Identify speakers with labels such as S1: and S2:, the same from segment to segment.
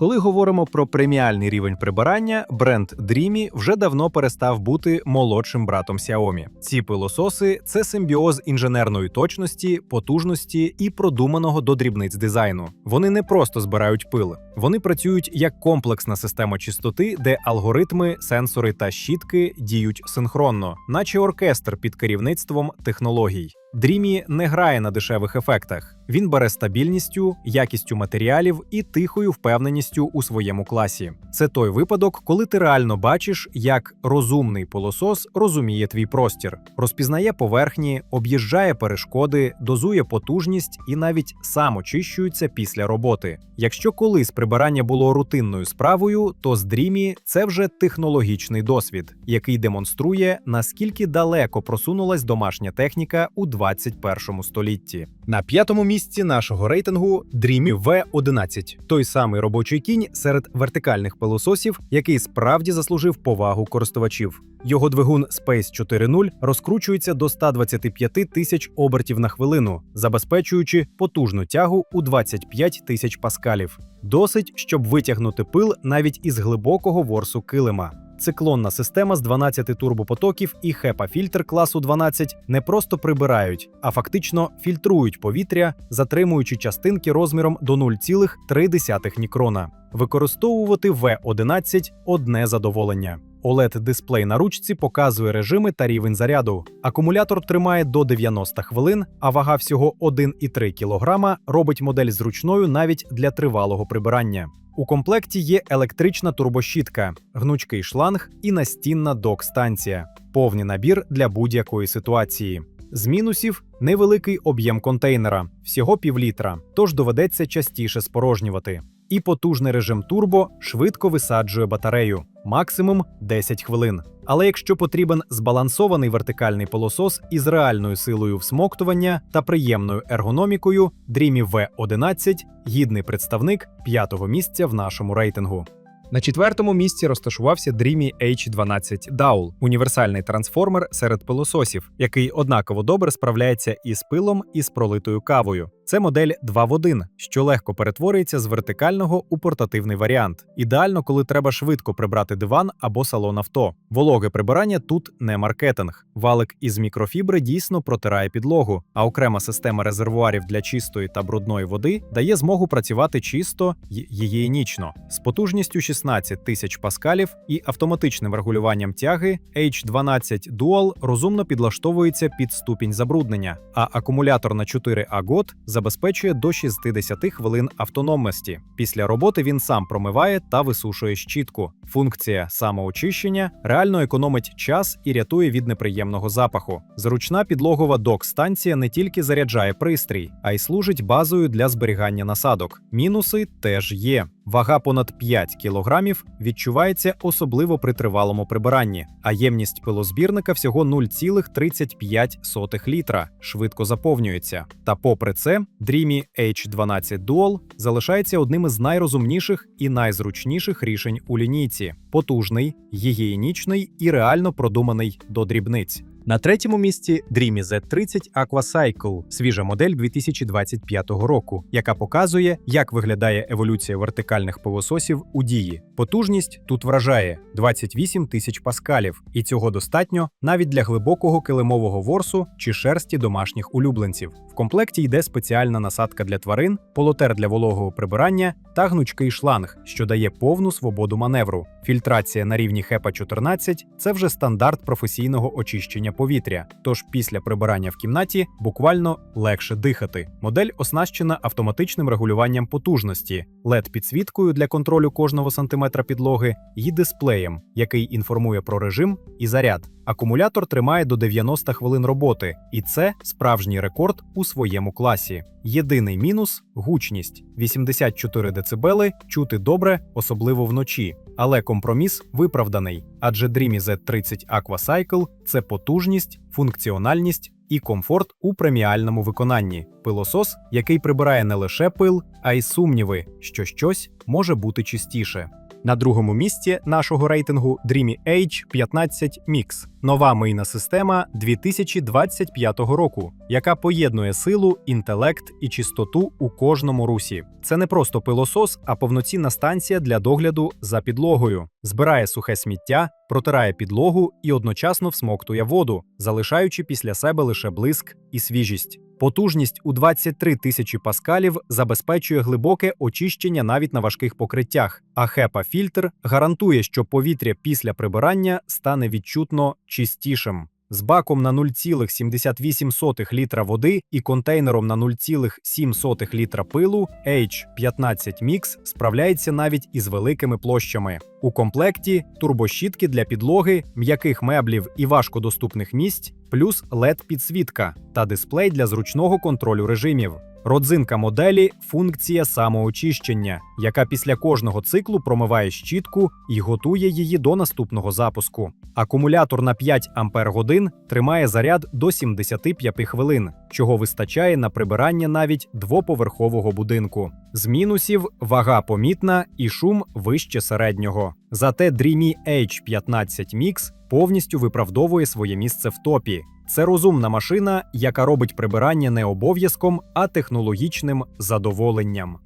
S1: Коли говоримо про преміальний рівень прибирання, бренд Dreamy вже давно перестав бути молодшим братом Xiaomi. Ці пилососи це симбіоз інженерної точності, потужності і продуманого до дрібниць дизайну. Вони не просто збирають пил, вони працюють як комплексна система чистоти, де алгоритми, сенсори та щітки діють синхронно, наче оркестр під керівництвом технологій. Dreamy не грає на дешевих ефектах. Він бере стабільністю, якістю матеріалів і тихою впевненістю у своєму класі. Це той випадок, коли ти реально бачиш, як розумний пилосос розуміє твій простір, розпізнає поверхні, об'їжджає перешкоди, дозує потужність і навіть сам очищується після роботи. Якщо колись прибирання було рутинною справою, то з Dreamy це вже технологічний досвід, який демонструє, наскільки далеко просунулась домашня техніка у 21 столітті. На п'ятому місці нашого рейтингу Dreamy V11 – той самий робочий кінь серед вертикальних пилососів, який справді заслужив повагу користувачів. Його двигун Space 4.0 розкручується до 125 тисяч обертів на хвилину, забезпечуючи потужну тягу у 25 тисяч паскалів. Досить, щоб витягнути пил навіть із глибокого ворсу килима. Циклонна система з 12 турбопотоків і HEPA-фільтр класу 12 не просто прибирають, а фактично фільтрують повітря, затримуючи частинки розміром до 0,3 мікрона. Використовувати В11 – одне задоволення. OLED-дисплей на ручці показує режими та рівень заряду. Акумулятор тримає до 90 хвилин, а вага всього 1,3 кг робить модель зручною навіть для тривалого прибирання. У комплекті є електрична турбощітка, гнучкий шланг і настінна док-станція, повний набір для будь-якої ситуації. З мінусів невеликий об'єм контейнера, всього півлітра, тож доведеться частіше спорожнювати. І потужний режим турбо швидко висаджує батарею, максимум 10 хвилин. Але якщо потрібен збалансований вертикальний полосос із реальною силою всмоктування та приємною ергономікою, Dreamy V11 – гідний представник п'ятого місця в нашому рейтингу. На четвертому місці розташувався Dreamy H12 Daul – універсальний трансформер серед пилососів, який однаково добре справляється із пилом і з пролитою кавою. Це модель 2 в 1, що легко перетворюється з вертикального у портативний варіант. Ідеально, коли треба швидко прибрати диван або салон авто. Вологе прибирання тут не маркетинг. Валик із мікрофібри дійсно протирає підлогу, а окрема система резервуарів для чистої та брудної води дає змогу працювати чисто й гігієнічно. З потужністю 16 тисяч паскалів і автоматичним регулюванням тяги H12 Dual розумно підлаштовується під ступінь забруднення, а акумулятор на 4 агот забезпечує до 60 хвилин автономності. Після роботи він сам промиває та висушує щітку. Функція самоочищення реально економить час і рятує від неприємного запаху. Зручна підлогова док-станція не тільки заряджає пристрій, а й служить базою для зберігання насадок. Мінуси теж є. Вага понад 5 кілограмів відчувається особливо при тривалому прибиранні, а ємність пилозбірника всього 0,35 літра, швидко заповнюється. Та попри це, Dreamy H12 Dual залишається одним із найрозумніших і найзручніших рішень у лінійці: потужний, гігієнічний і реально продуманий до дрібниць. На третьому місці Dreamy Z30 Aquacycle – свіжа модель 2025 року, яка показує, як виглядає еволюція вертикальних пилососів у дії. Потужність тут вражає 28 тисяч паскалів, і цього достатньо навіть для глибокого килимового ворсу чи шерсті домашніх улюбленців. Комплекті йде спеціальна насадка для тварин, полотер для вологого прибирання та гнучкий шланг, що дає повну свободу маневру. Фільтрація на рівні HEPA 14 – це вже стандарт професійного очищення повітря. Тож після прибирання в кімнаті буквально легше дихати. Модель оснащена автоматичним регулюванням потужності, led підсвіткою для контролю кожного сантиметра підлоги і дисплеєм, який інформує про режим і заряд. Акумулятор тримає до 90 хвилин роботи, і це справжній рекорд у своєму класі. Єдиний мінус гучність 84 дБ чути добре, особливо вночі. Але компроміс виправданий, адже Dreamy Z30 Aquacycle – це потужність, функціональність і комфорт у преміальному виконанні. Пилосос, який прибирає не лише пил, а й сумніви, що щось може бути чистіше. На другому місці нашого рейтингу Dreamy Age 15 Mix – нова мийна система 2025 року, яка поєднує силу, інтелект і чистоту у кожному русі. Це не просто пилосос, а повноцінна станція для догляду за підлогою. Збирає сухе сміття, протирає підлогу і одночасно всмоктує воду, залишаючи після себе лише блиск і свіжість. Потужність у 23 тисячі паскалів забезпечує глибоке очищення навіть на важких покриттях, а HEPA-фільтр гарантує, що повітря після прибирання стане відчутно чистішим. З баком на 0,78 літра води і контейнером на 0,7 літра пилу H15 Mix справляється навіть із великими площами. У комплекті турбощітки для підлоги, м'яких меблів і важкодоступних місць, плюс led підсвітка та дисплей для зручного контролю режимів. Родзинка моделі функція самоочищення, яка після кожного циклу промиває щітку і готує її до наступного запуску. Акумулятор на 5 Ампер годин тримає заряд до 75 хвилин, чого вистачає на прибирання навіть двоповерхового будинку. З мінусів вага помітна і шум вище середнього. Зате Dreamy H15 Mix повністю виправдовує своє місце в топі. Це розумна машина, яка робить прибирання не обов'язком, а технологічним задоволенням.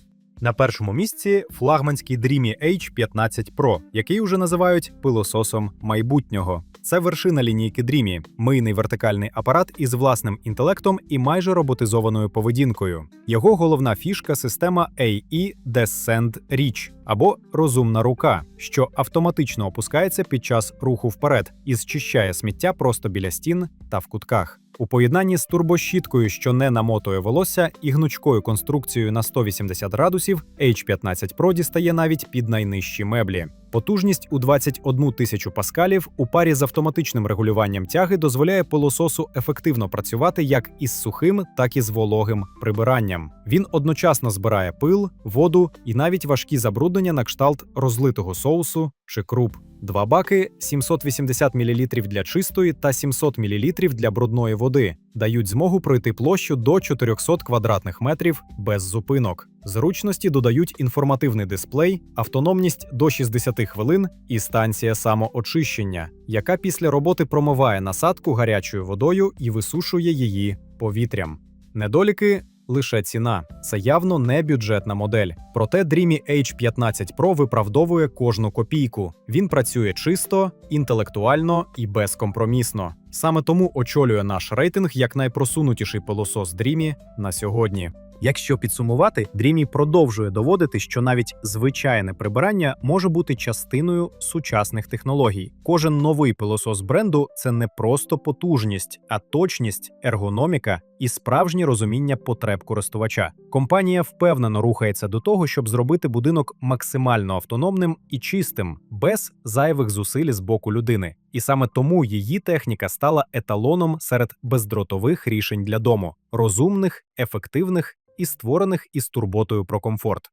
S1: На першому місці флагманський Dreamy H15 Pro, який уже називають пилососом майбутнього. Це вершина лінійки Dreamy – мийний вертикальний апарат із власним інтелектом і майже роботизованою поведінкою. Його головна фішка система AE Descend Reach або розумна рука, що автоматично опускається під час руху вперед і зчищає сміття просто біля стін та в кутках. У поєднанні з турбощіткою, що не намотує волосся, і гнучкою конструкцією на 180 градусів, H15 Pro дістає навіть під найнижчі меблі. Потужність у 21 тисячу паскалів у парі з автоматичним регулюванням тяги дозволяє пилососу ефективно працювати як із сухим, так і з вологим прибиранням. Він одночасно збирає пил, воду і навіть важкі забруднення на кшталт розлитого соусу чи круп. Два баки 780 мл для чистої та 700 мл для брудної води дають змогу пройти площу до 400 квадратних метрів без зупинок. Зручності додають інформативний дисплей, автономність до 60 хвилин і станція самоочищення, яка після роботи промиває насадку гарячою водою і висушує її повітрям. Недоліки лише ціна. Це явно не бюджетна модель. Проте Dreamy H15 Pro виправдовує кожну копійку. Він працює чисто, інтелектуально і безкомпромісно. Саме тому очолює наш рейтинг як найпросунутіший пилосос Dreamy на сьогодні. Якщо підсумувати, Dreamy продовжує доводити, що навіть звичайне прибирання може бути частиною сучасних технологій. Кожен новий пилосос бренду це не просто потужність, а точність, ергономіка і справжнє розуміння потреб користувача. Компанія впевнено рухається до того, щоб зробити будинок максимально автономним і чистим, без зайвих зусиль з боку людини. І саме тому її техніка стала еталоном серед бездротових рішень для дому, розумних, ефективних і створених із турботою про комфорт.